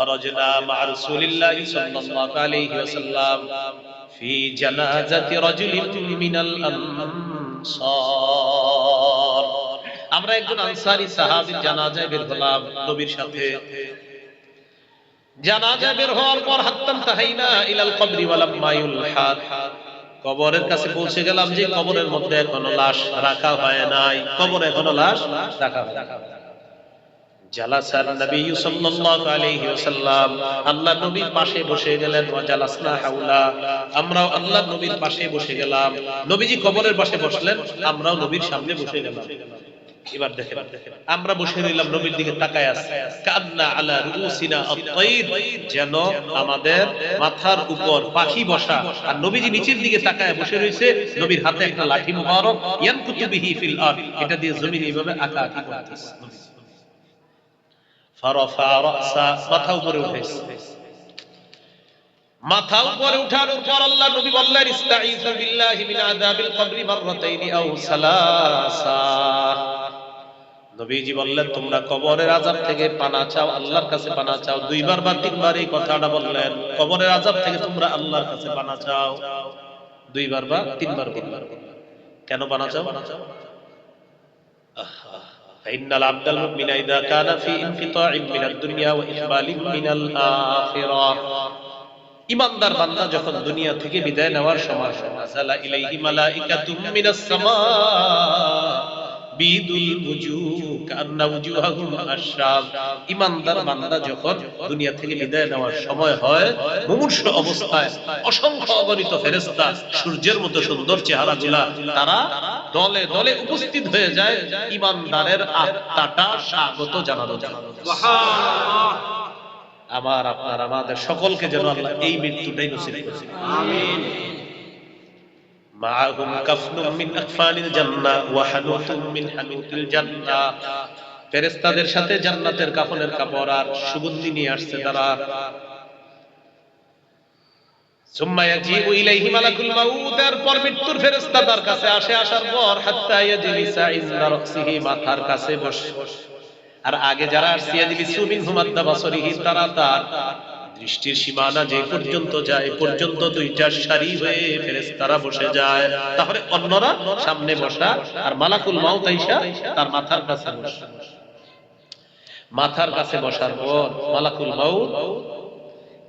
خرجنا مع رسول الله صلى الله عليه وسلم في جنازة رجل من الأنصار আমরা একজন আনসারী সাহাবীর জানাজায় বের হলাম নবীর সাথে জানাজা বের হওয়ার পর হাত্তান তাহাইনা ইলাল কবরি ওয়ালাম মায়ুল হাত কবরের কাছে পৌঁছে গেলাম যে কবরের মধ্যে এখনো লাশ রাখা হয় নাই কবরে এখনো লাশ রাখা হয় আমরা বসে রইলাম নবীর দিকে যেন আমাদের মাথার উপর পাখি বসা। আর নবীজি নিচের দিকে তাকায় বসে রইছে, নবীর হাতে একটা লাঠি আরদ এটা দিয়ে জমিন এইভাবে আঁকা আঁকি করতেছে মাথা উপরে উঠেছে। মাথা উপরে উঠানোর পর আল্লাহ নবী বললেন বিল্লাহি মিন আযাবিল কবরি আও সালাসা। নবীজি বললেন, তোমরা কবরের আযাব থেকে পানা চাও, আল্লাহর কাছে পানা চাও। দুইবার বা তিনবার এই কথাটা বললেন, কবরের আযাব থেকে তোমরা আল্লাহর কাছে পানা চাও। দুইবার বা তিনবার বললেন, কেন পানা চাও? فإن العبد المؤمن إذا كان في انقطاع من الدنيا وإقبال من الآخرة ইমানদার বান্দা যখন দুনিয়া থেকে বিদায় নেওয়ার সময় নাযালা ইলাইহি মালাইকাতুম মিনাস সামা বিদুল উজুহ কান্না উজুহাহুম আশরাব ইমানদার বান্দা যখন দুনিয়া থেকে বিদায় নেওয়ার সময় হয়, মুমূর্ষ অবস্থায় অসংখ্য অগণিত ফেরেশতা সূর্যের মতো সুন্দর চেহারাগুলা তারা দলে দলে উপস্থিত হয়ে যায় ইমানদারের আত্মাটা স্বাগত জানানো জানানো আমার, আপনার, আমাদের সকলকে যেন আল্লাহ এই মৃত্যুটাই নসিব করে। আমিন। সাথে জান্নাতের কাফনের কাপড় আর সুগন্ধি নিয়ে আসছে তারা। সুম্মা ইয়াজিউ ইলাইহি মালাকুল মাউত মৃত্যুর তার কাছে আসে, আসার পর হাত্তা ইয়াজলিসা ইনদা মাথার কাছে বসে। আর আগে যারা আসছে, ইয়াজলিসু মিন হুমাদ্দা বাসরিহি তারা তার দৃষ্টির সীমানা যে পর্যন্ত যায় পর্যন্ত দুইটা সারি হয়ে ফেরেশতারা বসে যায়। তাহলে অন্যরা সামনে বসা আর মালাকুল মাউত আইসা তার মাথার কাছে মাথার কাছে বসার পর মালাকুল মাউত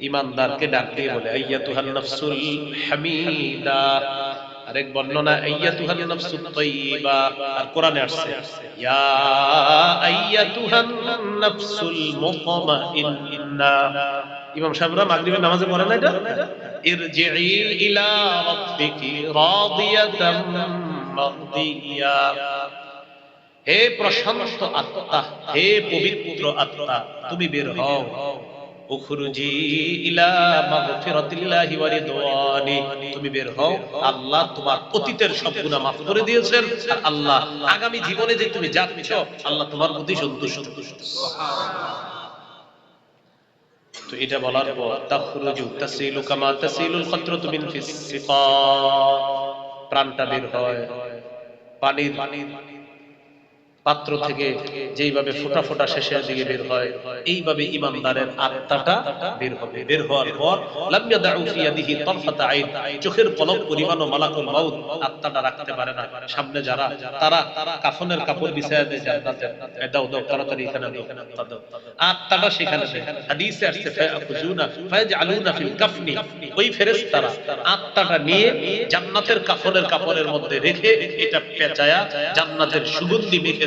ইমানদারকে ডাক দিয়ে বলে, আইয়াতুহান নাফসুল হামিদা। আরেক বর্ণনা, আইয়াতুহান নাফসুত তাইয়্যিবা আর কোরআনে আসছে, ইয়া আইয়াতুহান নাফসুল মুতমাইন্না। ইমাম সাহেবরা মাগরিবের নামাজে পড়ে না এটা? ইরজিই ইলা রাব্বিকি রাদিয়াতাম হে প্রশান্ত আত্মা, হে পবিত্র আত্মা, তুমি বের হও। উখরুজি ইলা মাগফিরাতিল্লাহি ওয়া রিদওয়ানি। তুমি বের হও। আল্লাহ তোমার অতীতের সব গুনাহ মাফ করে দিয়েছেন। আর আল্লাহ আগামী জীবনে যে তুমি যাচ্ছ, আল্লাহ তোমার প্রতি সন্তুষ্ট। তো এটা বলার পর, তাখরুজু তাসিলু কামা তাসিলুল খাতরাতু মিন ফিস সিফা প্রাণটা বের হয় পানির পাত্র থেকে যেইভাবে ফোটা ফোটা শেষের দিকে বের হয়, এইভাবে ইমানদারের আত্মাটা বের হবে। বের হওয়ার পর, লাম ইয়াদাউ ফি ইয়াদিহি তারফাতা আইন, চোখের পলক পরিমাণও মালাকুল মাউত আত্মাটা রাখতে পারে না। সামনে যারা, তারা কাফনের কাপড় বিছায়া দেয় জান্নাতে। দাও দাও, তাড়াতাড়ি এখানে দাও দাও। আত্মাটা সেখানে হাদিসে আসছে ফায়াখুজুনা ফায়াজআলুনা ফিল কাফনি। ওই ফেরেশতারা আত্মাটা নিয়ে জান্নাতের কাফনের কাপড়ের মধ্যে রেখে এটা পেঁচায়া জান্নাতের সুগন্ধি মেখে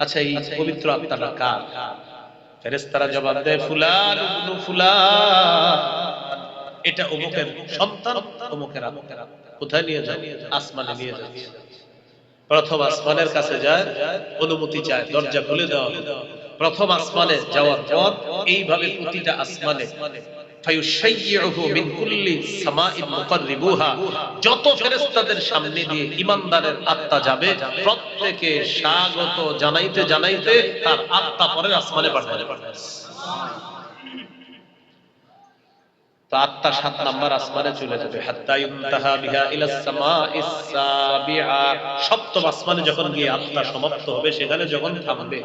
আচ্ছা এই পবিত্র আত্মাটা কার? ফেরেশতারা জবাব দেয় ফুলান ইবনু ফুলান এটা অমুকের সন্তান অমুকের আত্মা। কোথায় নিয়ে যায় আসমানে নিয়ে যায় প্রথম আসমানের কাছে যায় অনুমতি চায় দরজা খুলে দেওয়া প্রথম আসমানে যাওয়ার পর এইভাবে প্রতিটা আসমানে। মিন আসমানে চলে যাবে। সপ্তম আসমানে যখন গিয়ে আত্মা সমাপ্ত হবে সেখানে যখন থামবে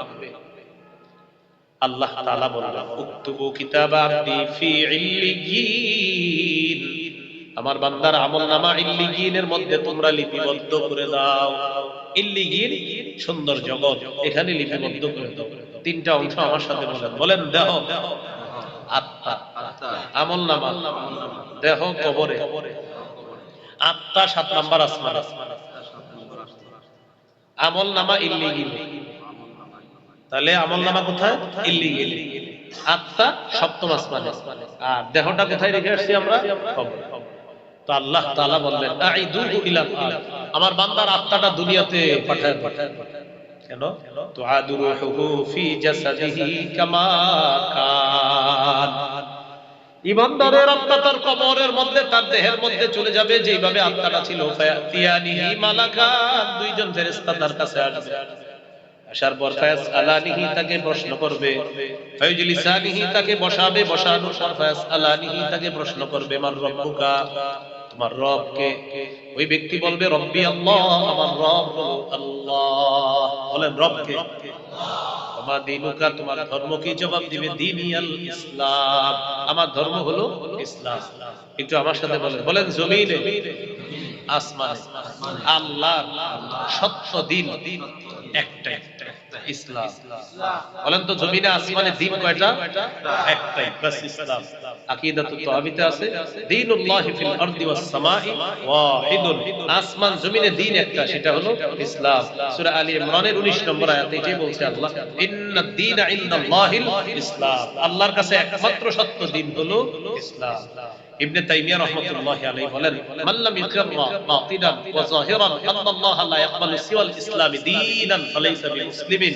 আল্লাহ তাআলা বললেন উক্তুবু কিতাবা আবদি ফি ইল্লিয়িন আমার বান্দার আমলনামা ইল্লিয়িনের মধ্যে তোমরা লিপিবদ্ধ করে দাও। ইল্লিয়িন সুন্দর জগৎ, এখানে লিপিবদ্ধ করে দাও। তিনটা অংশ আমার সাথে বলেন বলেন, দেহ। আত্মা আমল নামা, দেহ, কবরে। আত্মা সাত নাম্বার আসমান। আমল নামা ইল্লিগিল তাহলে আমল নামা কোথায়? আত্মা সপ্তম আসমানে। আর দেহটা কোথায় রেখে আসছি আমরা? তার কবরের মধ্যে, তার দেহের মধ্যে চলে যাবে যেভাবে আত্মাটা ছিল। দুইজন ফেরেশতা তার কাছে আসবে। পর ফায়াস আলানিহি তাকে প্রশ্ন করবে তাকে বসাবে পর ফায়াস আলানিহি তাকে প্রশ্ন করবে রব্বুকা? তোমার ওই ব্যক্তি বলবে, রব্বি আল্লাহ, আমার রব আল্লাহ। বলেন দিনুকা, তোমার ধর্ম কি? জবাব দিবে, দিনিয়াল ইসলাম। আমার ধর্ম হলো ইসলাম। একটু আমার সাথে বলেন বলেন, জমিনে, আসমান আল্লাহ সত্য দিন একটাই। ইসলাম। বলেন তো জমিনে আসমানে দিন কয়টা? একটাই বাস ইসলাম। আকীদাতুত তাওহীদে আছে দীনুল্লাহি ফিল আরদি ওয়াস সামাই ওয়াহিদুন। আসমান জমিনে দিন একটা সেটা হলো ইসলাম। সূরা আলী ইমরানের 19 নম্বর আয়াতে এটাই বলছে আল্লাহ ইন্নাদ দীনা ইনদাল্লাহিল ইসলাম। আল্লাহর কাছে একমাত্র সত্য দিন হলো ইসলাম। ইবনে তাইমিয়া রাহমাতুল্লাহ আলাইহি বলেন মাল্লাম ইকরা বাতিনান ওয়া যাহিরান আল্লাহ লা ইয়াকবালু সিওয়াল ইসলামি দীনান ফালাইসা বিমুসলিমিন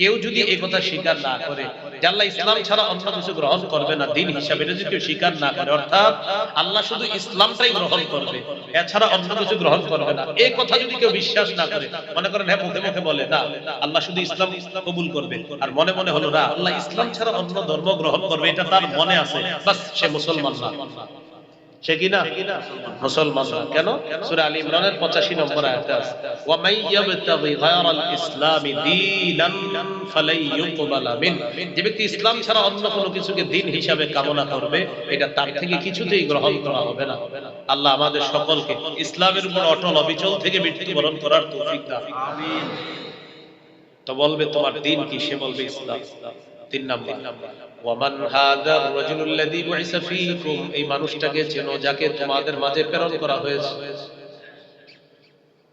কেউ যদি এই কথা স্বীকার না করে, যে আল্লাহ ইসলাম ছাড়া অন্য কিছু গ্রহণ করবে না, দিন হিসাবে যদি কেউ স্বীকার না করে, অর্থাৎ আল্লাহ শুধু ইসলামটাই গ্রহণ করবে, এছাড়া অন্য কিছু গ্রহণ করবে না। এই কথা যদি কেউ বিশ্বাস না করে, মনে করেন হ্যাঁ মুখে মুখে বলে, না, আল্লাহ শুধু ইসলাম কবুল করবে। আর মনে মনে হলো, না, আল্লাহ ইসলাম ছাড়া অন্য ধর্ম গ্রহণ করবে, এটা তার মনে আছে। বাস, সে মুসলমান না। সে কি না? মুসলমান। কেন? সূরা আলী ইমরানের 85 নম্বর আয়াতে আছে। ওয়া মাই ইয়াবতাগি গায়রাল ইসলামি ছাড়া অন্য কোনো কিছুকে দিন হিসাবে কামনা করবে, এটা তার থেকে কিছুতেই গ্রহণ করা হবে না। আল্লাহ আমাদের সকলকে ইসলামের উপর অটল অবিচল থেকে মৃত্যুবরণ করার তৌফিক দান তো বলবে তোমার দিন কি? সে বলবে ইসলাম। তিন নাম্বার। ওয়ামান হাদার রাজুলুল্লাযী বুইসা ফীকুম, এই মানুষটাকে চেনো যাকে তোমাদের মাঝে প্রেরণ করা হয়েছে।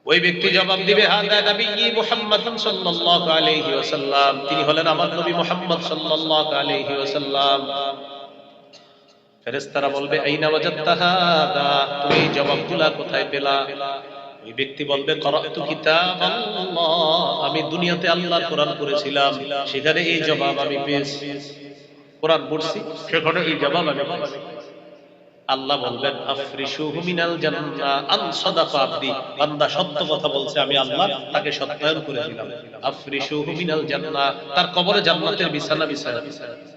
ওই ব্যক্তি জবাব দিবে, হাদা নবী মুহাম্মদ সাল্লাল্লাহু আলাইহি ওয়াসাল্লাম। তিনি হলেন আমার নবী মুহাম্মদ সাল্লাল্লাহু আলাইহি ওয়াসাল্লাম। ফেরেশতারা বলবে, আইনা ওয়াজাদতা হাদা? তুমি জবাবগুলা কোথায় পেলা? ওই ব্যক্তি বলবে আল্লাহ আমি দুনিয়াতে আল্লাহর কোরআন পড়েছিলাম, সেখানে এই জবাব আমি পেয়েছি। কোরআন পড়ছি, সেখানে এই জবাব আমি পেয়েছি। আল্লাহ বলবেন আফরিশুহু মিনাল জান্নাহ আন সাদাকা আবদি। বান্দা সত্য কথা বলছে, আমি আল্লাহ তাকে সত্যায়ন করে দিলাম তার কবরে জান্নাতের বিছানা বিছানা জান্নাহ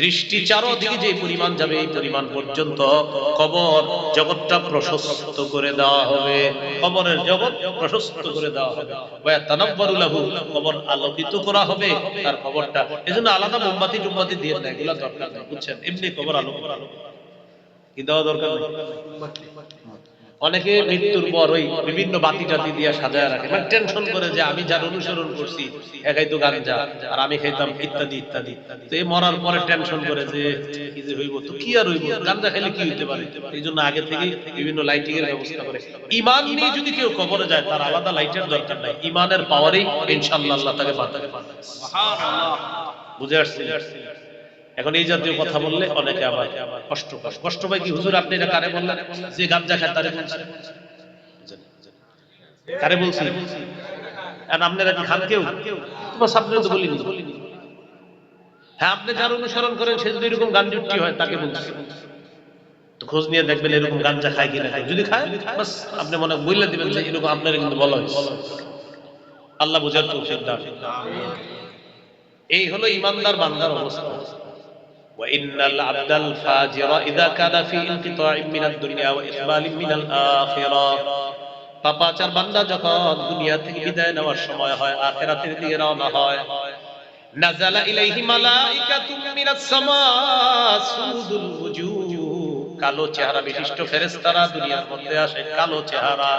দৃষ্টি চারদিকে যে পরিমাণ যাবে, এই পরিমাণ পর্যন্ত কবর জগৎটা প্রশস্ত করে দেওয়া হবে। কবরের জগৎ প্রশস্ত করে দেওয়া হবে। ওয়া লাহু কবর আলোকিত করা হবে। তার কবরটা এজন্য আলাদা মোমবাতি টুমবাতি দিয়ে এগুলা দরকার বুঝছেন? এমনি কবর আলো কি দেওয়া দরকার অনেকে মৃত্যুর পর ওই বিভিন্ন বাতি টাতি দিয়ে সাজায় রাখে। মানে টেনশন করে যে আমি যার অনুসরণ করছি একাই তো গাঞ্জা আর আমি খাইতাম ইত্যাদি ইত্যাদি। তো এই মরার পরে টেনশন করে যে কি যে হইব তো কি আর হইব? গাঞ্জা খাইলে কি হইতে পারে? এই জন্য আগে থেকে বিভিন্ন লাইটিং এর ব্যবস্থা করে। ইমান নিয়ে যদি কেউ কবরে যায় তার আলাদা লাইটের দরকার নাই। ইমানের পাওয়ারেই ইনশাআল্লাহ আল্লাহ তাকে বাঁচাবে। বুঝে আসছি এখন এই জাতীয় কথা বললে অনেকে আবার কষ্ট পায়। কষ্ট পায় কি? হুজুর, আপনি এটা কারে বললেন? যে গাঞ্জা খায় তারে বলছেন কারে বলছি? আর আপনারা কি খান কেউ? তোমার সামনে তো বলিনি। হ্যাঁ আপনি যার অনুসরণ করেন, সে যদি এরকম গান জুটি হয়, তাকে বলছি। তো খোঁজ নিয়ে দেখবেন এরকম গাঞ্জা খায় কিনা যদি খায়, বাস, আপনি মনে বললে দিবেন যে এরকম আপনার কিন্তু বলা হয়েছে। আল্লাহ বুঝার দান। এই হলো ইমানদার বান্দার অবস্থা। وإن العبد الفاجر إذا كان في انقطاع من الدنيا وإقبال من الآخرة পাপাচার বান্দা যখন দুনিয়া থেকে বিদায় নেওয়ার সময় হয় আখেরাতের দিকে রওনা হয় নাজালা ইলাইহি মালাইকাতুম মিনাস সামা সুদুল ওয়ুজুহ কালো চেহারা বিশিষ্ট ফেরেশতারা দুনিয়ার মধ্যে আসে কালো চেহারা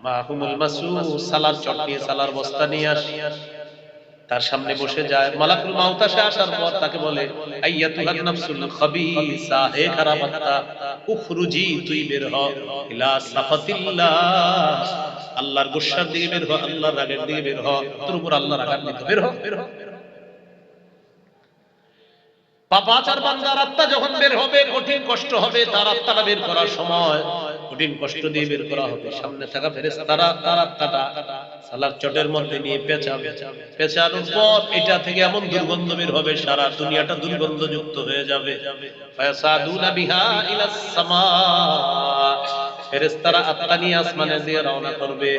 মাহুমুল মাসু সালার চটনি সালার বস্তা নিয়ে আসে তার সামনে বসে যায়। মালাকুল মাউত আসে আসার পর তাকে বলে আইয়াতুহান নাফসুল খাবিসা হে খারাপ আত্মা উখরুজি তুই বের হ ইলা সাফাতিল্লাহ। আল্লাহর গুসার দিকে বের হ আল্লাহর রাগের দিকে বের হ তোর উপর আল্লাহর রাগান্বিত। বের হ বের হ। পাপাচার বান্দার আত্মা যখন বের হবে কঠিন কষ্ট হবে তার আত্মাটা বের করার সময় কঠিন কষ্ট দিয়ে বের করা হবে। সামনে থাকা ফেরেশতারা তার আত্মাটা সালার চটের মধ্যে নিয়ে পেঁচাবে। পেঁচানোর পর এটা থেকে এমন দুর্গন্ধ বের হবে, সারা দুনিয়াটা দুর্গন্ধযুক্ত হয়ে যাবে। ফায়াসাদুনা বিহা ইলাস সামা। ফেরেশতারা আত্মা নিয়ে আসমানে দিয়ে রওনা করবে।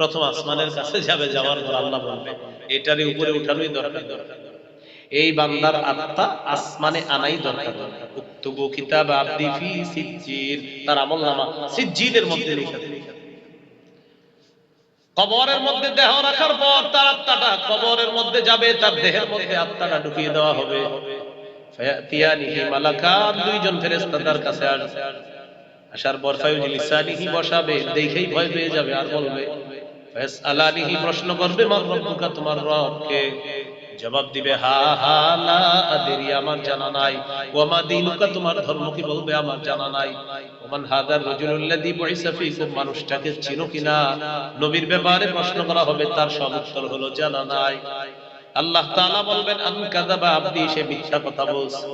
প্রথম আসমানের কাছে যাবে, যাওয়ার পর আল্লাহ বলবে, এটারই উপরে উঠানোই দরকার দরকার। এই বান্দার আত্মা আসমানে আনাই দরকার। উক্তবু কিতাব আব্দি ফি সিজ্জিল তার আমল নামা সিজ্জিলের মধ্যে লিখে। কবরের মধ্যে দেহ রাখার পর তার আত্মাটা কবরের মধ্যে যাবে, তার দেহের মধ্যে আত্মাটা ঢুকিয়ে দেওয়া হবে। ফায়াতিয়ানিহি মালাকান, দুইজন ফেরেশতা তার কাছে আসবে। আসার পর ফায়ুজিলিসানিহি বসাবে, দেখেই ভয় পেয়ে যাবে আর বলবে, ফায়াসআলানিহি প্রশ্ন করবে মান রব্বুকা তোমার রব কে জবাব দিবে, হা হা লা আদরি আমার জানা নাই। ওমা দিনুকা, তোমার ধর্ম কি বলবে আমার জানা নাই? ওমান হাদার রাজুলুল্লাযী বুইসা ফীকুম, মানুষটাকে চিনো কিনা নবীর ব্যাপারে প্রশ্ন করা হবে, তার সব উত্তর হলো, জানা নাই। আল্লাহ তাআলা বলবেন, আন কাযাবা আবদি, সে মিথ্যা কথা বলছে।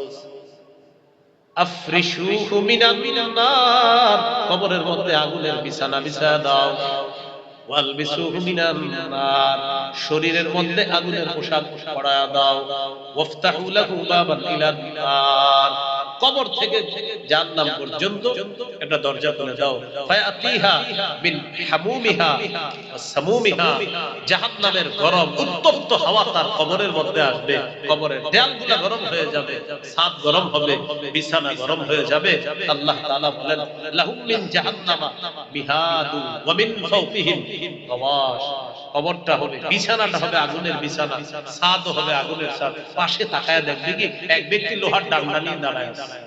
আফরিশুহু মিনান নার, কবরের মধ্যে আগুনের বিছানা বিছায়া দাও। শরীরের মধ্যে আগুনের পোশাক পরা দাও ওয়াফতাহু কবর থেকে জাহান্নাম পর্যন্ত একটা দরজা খুলে দাও। ফায়াতিহা মিন হামুমিহা ওয়াসামুমিহা জাহান্নামের গরম উত্তপ্ত হাওয়া তার কবরের মধ্যে আসবে। কবরের দেয়ালগুলো গরম হয়ে যাবে, ছাদ গরম হবে, বিছানা গরম হয়ে যাবে। আল্লাহ তাআলা বলেন, লাহুম মিন জাহান্নামা মিহাদু ওয়া মিন ফাওকিহিম গাওয়াশ। কবরটা হবে, বিছানাটা হবে আগুনের বিছানা, ছাদও হবে আগুনের ছাদ, পাশে তাকায় দেখবে কি, এক ব্যক্তি লোহার ডান্ডা নিয়ে দাঁড়ায় আছে।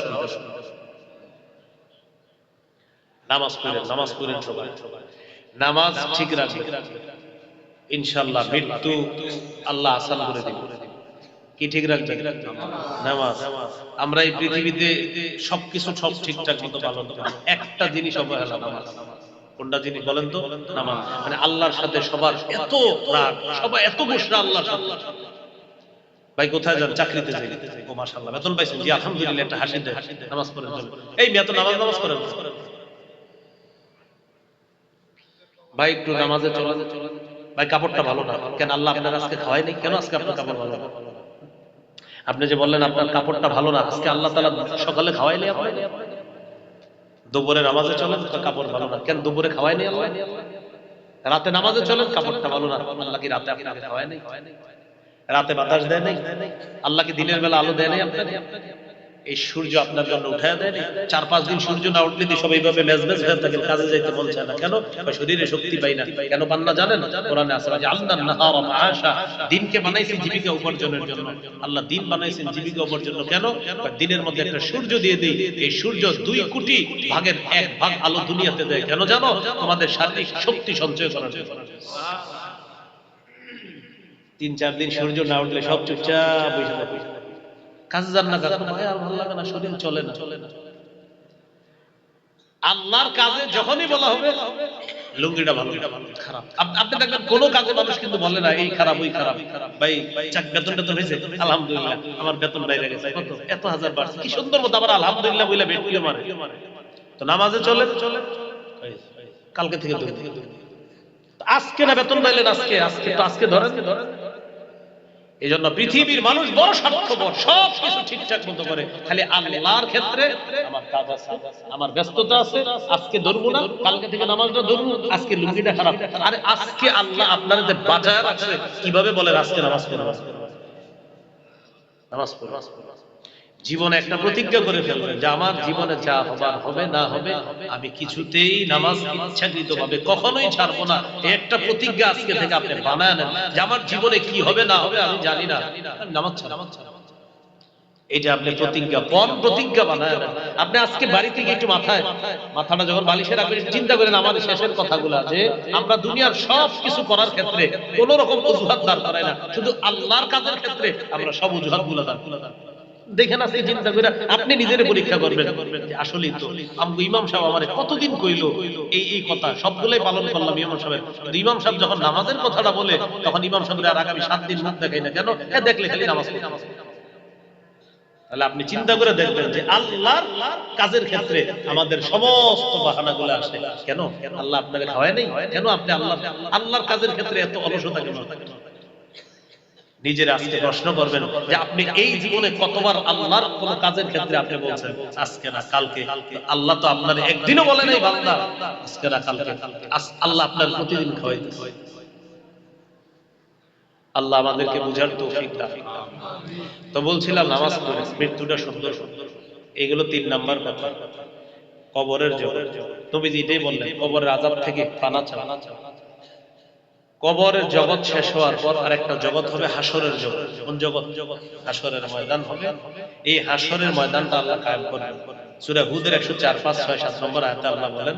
শুনতে নামাজ ইনশাআল্লাহ মৃত্যু আল্লাহ আসান করে দিবেন কি ঠিক রাখবেন? নামাজ। আমরা এই পৃথিবীতে সবকিছু সব ঠিকঠাক মতো পালন করি। একটা জিনিস অবহেলা নামাজ কোনটা জিনিস বলেন তো? নামাজ। মানে আল্লাহর সাথে সবার এত রাগ, সবাই এত বসরা আল্লাহর সাথে। ভাই, কোথায় যান? চাকরিতে যাই। ও, মাশাআল্লাহ। বেতন পাইছেন? জি, আলহামদুলিল্লাহ, একটা হাসি দেয়। নামাজ পড়েন। এই মেয়ে তো নামাজ নামাজ করেন ভাই, একটু নামাজে চলেন। ভাই, কাপড়টা ভালো না। কেন আল্লাহ আপনার আজকে খাওয়াই নাই কেন আজকে আপনার কাপড় ভালো না? আপনি যে বললেন আপনার কাপড়টা ভালো না, আজকে আল্লাহ তালা সকালে খাওয়াইলে আপনি দুপুরে নামাজে চলেন কাপড় ভালো না। কেন দুপুরে খাওয়াই নেই রাতে নামাজে চলেন, কাপড়টা ভালো না। আল্লাহ কি রাতে আপনাকে খাওয়াই নেই? রাতে বাতাস দেয় নেই? আল্লাহ কি দিনের বেলা আলো দেয় নেই আপনাকে? এই সূর্য আপনার জন্য উঠায় দেয়নি চার, পাঁচ দিন সূর্য না উঠলে সব এইভাবে মেজমেজ হয়ে থাকেন কাজে যাইতে মন চায় না। কেন? শরীরে শক্তি পাই না। কেন পান না জানেন? কোরআনে আছে যে আল্লাহ নাহারা মাআশা। দিনকে বানাইছেন জীবিকা উপার্জনের জন্য। আল্লাহ দিন বানাইছেন জীবিকা উপার্জনের জন্য। কেন? দিনের মধ্যে একটা সূর্য দিয়ে দেই। এই সূর্য দুই কোটি ভাগের এক ভাগ আলো দুনিয়াতে দেয়। কেন জানো? তোমাদের শারীরিক শক্তি সঞ্চয় করার জন্য। তিন, চার দিন সূর্য না উঠলে সব চুপচাপ বসে থাকে। কাজে যান না কারণ ভাই আর ভালো লাগে না শরীর চলে না। চলে না আল্লাহর কাজে যখনই বলা হবে লুঙ্গিটা ভালো। খারাপ। আপনি দেখবেন কোন কাজে মানুষ কিন্তু বলে না এই খারাপ ওই খারাপ। ভাই চাক বেতনটা তো হয়েছে? আলহামদুলিল্লাহ আমার বেতন বাইরে গেছে। কত? এত হাজার বাড়ছে। কি সুন্দর মতো আবার আলহামদুলিল্লাহ বলে বেটুলে মারে। তো নামাজে চলে? চলে কালকে থেকে আজকে না বেতন পাইলেন আজকে? আজকে তো আজকে ধরেন ধরেন। এই জন্য পৃথিবীর মানুষ বড় স্বার্থপর সব কিছু ঠিকঠাক মতো করে। খালি আল্লাহর ক্ষেত্রে আমার কাজ আছে আমার ব্যস্ততা আছে আজকে ধরবো না কালকে থেকে নামাজটা ধরবো আজকে লুঙ্গিটা খারাপ। আরে আজকে আল্লাহ আপনার যে বাজার আছে কীভাবে বলে আজকে নামাজ পড়ো নামাজ পড়ো নামাজ পড়ো। জীবনে একটা প্রতিজ্ঞা করে ফেলবেন যে আমার জীবনে যা হবার হবে না হবে, আমি কিছুতেই নামাজ ইচ্ছাকৃত ভাবে কখনোই ছাড়বো না। একটা প্রতিজ্ঞা আজকে থেকে আপনি বানায় নেন যে আমার জীবনে কি হবে না হবে, আমি জানি না নামাজ ছাড়বো। এটা আপনি প্রতিজ্ঞা, পণ প্রতিজ্ঞা বানায় আপনি আজকে বাড়ি থেকে একটু মাথায়, মাথাটা যখন বালিশে রাখবেন চিন্তা করেন, আমাদের শেষের কথাগুলা যে আমরা দুনিয়ার সব কিছু করার ক্ষেত্রে কোন রকম অজুহাত দাঁড় করাই না। শুধু আল্লাহর কাজের ক্ষেত্রে আমরা সব অজুহাতগুলো দাঁড় দেখেন আজকে চিন্তা করে আপনি নিজের পরীক্ষা করবেন। যে আসলেই তো আমগো ইমাম সাহেব আমারে কতদিন কইলো এই এই কথা? সবগুলাই পালন করলাম ইমাম সাহেব। কিন্তু ইমাম সাহেব যখন নামাজের কথাটা বলে তখন ইমাম সাহেবের আর আগামী সাত দিন মুখ দেখাই না কেন? এ দেখলে খালি নামাজ পড়ে। তাহলে আপনি চিন্তা করে দেখবেন যে আল্লাহর কাজের ক্ষেত্রে আমাদের সমস্ত বাহানাগুলো আসে। কেন? আল্লাহ আপনাকে খাওয়ায় নেই? কেন আপনি আল্লাহ আল্লাহর কাজের ক্ষেত্রে এত অলসতা কেন? নিজের আজকে প্রশ্ন করবেন যে আপনি এই জীবনে কতবার আল্লাহর কোন কাজের ক্ষেত্রে আপনি বলছেন, আজকে না, কালকে আল্লাহ তো আপনার একদিনও বলে নাই, বান্দা। আজকে না, কালকে। আল্লাহ আপনার প্রতিদিন খাওয়াইতেছে আল্লাহ আমাদেরকে বুঝার তৌফিক দান তো বলছিলাম, নামাজ পড়ে, মৃত্যুটা সুন্দর। এগুলো তিন নাম্বার কথা কবরের জগৎ নবীজি এটাই বললেন, কবরের আজাব থেকে পানা ছাড়া কবরের জগৎ শেষ হওয়ার পর আরেকটা জগৎ হবে হাসরের জগৎ কোন জগৎ? হাসরের ময়দান হবে। এই হাসরের ময়দানটা আল্লাহ কায়েম করবেন। সূরা হুদের 104 5 6 7 নম্বর আয়াতে আল্লাহ বলেন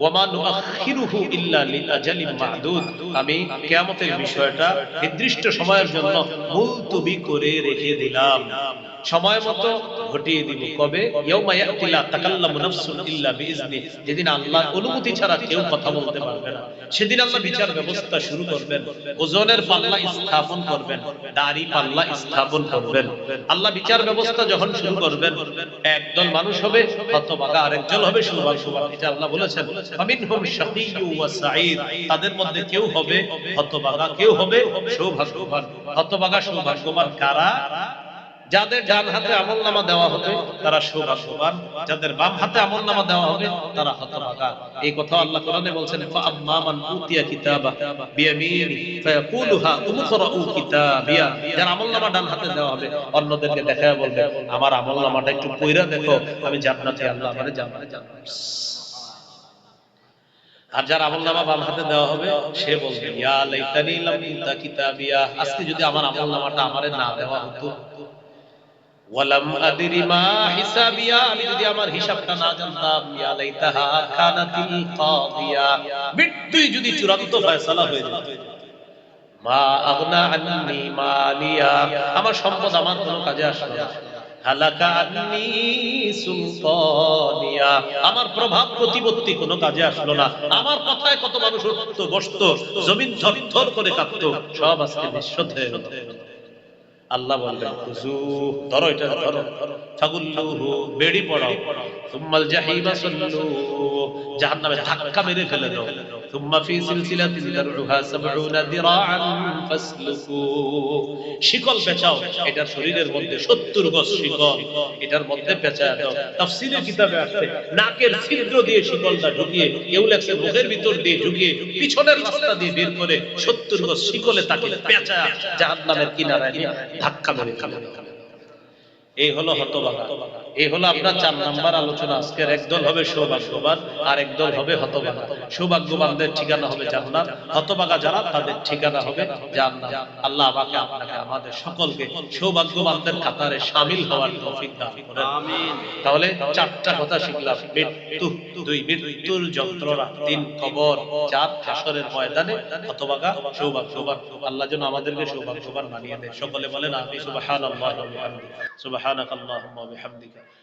ওয়ামা নুআখিরুহু ইল্লা লিআজালিন মাহদুদ আমি কিয়ামতের বিষয়টা নির্দিষ্ট সময়ের জন্য মুলতবি করে রেখে দিলাম। সময় মতো ঘটিয়ে দিব। কবে? যেদিন আল্লাহর অনুমতি ছাড়া কেউ কথা বলতে পারবে না। সেদিন আল্লাহ বিচার ব্যবস্থা শুরু করবেন। ওজনের পাল্লা স্থাপন করবেন। দাড়ি পাল্লা স্থাপন করবেন। আল্লাহ বিচার ব্যবস্থা যখন শুরু করবেন, একদল মানুষ হবে হতভাগা আরেকজন হবে এটা আল্লাহ বলেছেন। তাদের মধ্যে কেউ হবে হতভাগা কেউ হবে সৌভাগ্যবান। হতভাগা সৌভাগ্যবান কারা? যাদের ডান হাতে আমল নামা দেওয়া হবে, তারা সৌভাগ্যবান যাদের বাম হাতে আমল নামা দেওয়া হবে, তারা হতভাগা। এই কথা আল্লাহ কোরআনে বলছেন, ফাআম্মা মান উতিয়া কিতাবা বিয়ামিনি ফায়াকুলু হা উমকরাউ কিতাবিয়া। যার আমল নামা ডান হাতে দেওয়া হবে, অন্যদেরকে দেখায় বলবে, আমার আমল নামাটা একটু কইরা দেখো, আমি জান্নাতে আল্লাহ আমারে জান্নাতে জান্নাত আর যার আমল নামা বাম হাতে দেওয়া হবে, সে বলবে, ইয়া লাইতানি লাম কিতাবিয়া। আজকে যদি আমার আমল নামাটা আমারে না দেওয়া হতো ওয়ালাম আমি যদি আমার হিসাবটা না জানতাম, ইয়া লাইতাহা কানাতিল কাদিয়া। মৃত্যুই যদি চূড়ান্ত ফয়সালা হয়ে যেত। মা আগনা আন্নি মালিয়া, আমার সম্পদ আমার কোনো কাজে আসবে না। হালাকা আন্নি সুলতানিয়া, আমার প্রভাব প্রতিপত্তি কোনো কাজে আসলো না। আমার কথায় কত মানুষ উঠতো, বসতো, জমিন থরথর করে কাঁপতো, সব আজকে নিঃস্ব হয়ে। আল্লাহ বললেন ধরো এটা, ধরো। বেড়ি পড়াও। সুম্মাল জাহিমা সাল্লু, জাহান্নামে ধাক্কা মেরে ফেলে দাও। সুম্মা ফি সিলসিলাতিন দারউহা 70 দিরাআন ফাসলুকু শিকল পেঁচাও, এটার শরীরের মধ্যে 70 গজ শিকল, এটার মধ্যে পেঁচায় দাও। তাফসীরের কিতাবে আছে নাকের ছিদ্র দিয়ে শিকলটা ঢুকিয়ে, কেউ লেখছে মুখের ভিতর দিয়ে ঢুকিয়ে, পিছনের রাস্তা দিয়ে বের করে 70 গজ শিকলে তাকে পেঁচায় জাহান্নামের কিনারায় ধাক্কা মেরে এই হলো হতবাগা। এই হলো আপনার চার নাম্বার আলোচনা। আজকের একদল হবে সৌভাগ্যবান আর একদল হবে হতবাগা সৌভাগ্যবানদের ঠিকানা হবে জান্নাত হতবাগা যারা তাদের ঠিকানা হবে জান্নাত। আল্লাহ আমাকে আপনাকে আমাদের সকলকে সৌভাগ্যবানদের কাতারে শামিল হওয়ার তৌফিক দান করেন। আমিন। তাহলে চারটা কথা শিখলাম। মৃত্যু দুই মৃত্যুর যন্ত্রণা তিন কবর চার হাসরের ময়দানে হতবাগা সৌভাগ্যবান। আল্লাহ যেন আমাদেরকে সৌভাগ্যবান বানিয়ে দেয়। সকলে বলেন আমি সুবহানাল্লাহ ওয়া বিহামদিহি। সুবহানাকাল্লাহুম্মা ওয়া বিহামদিকা।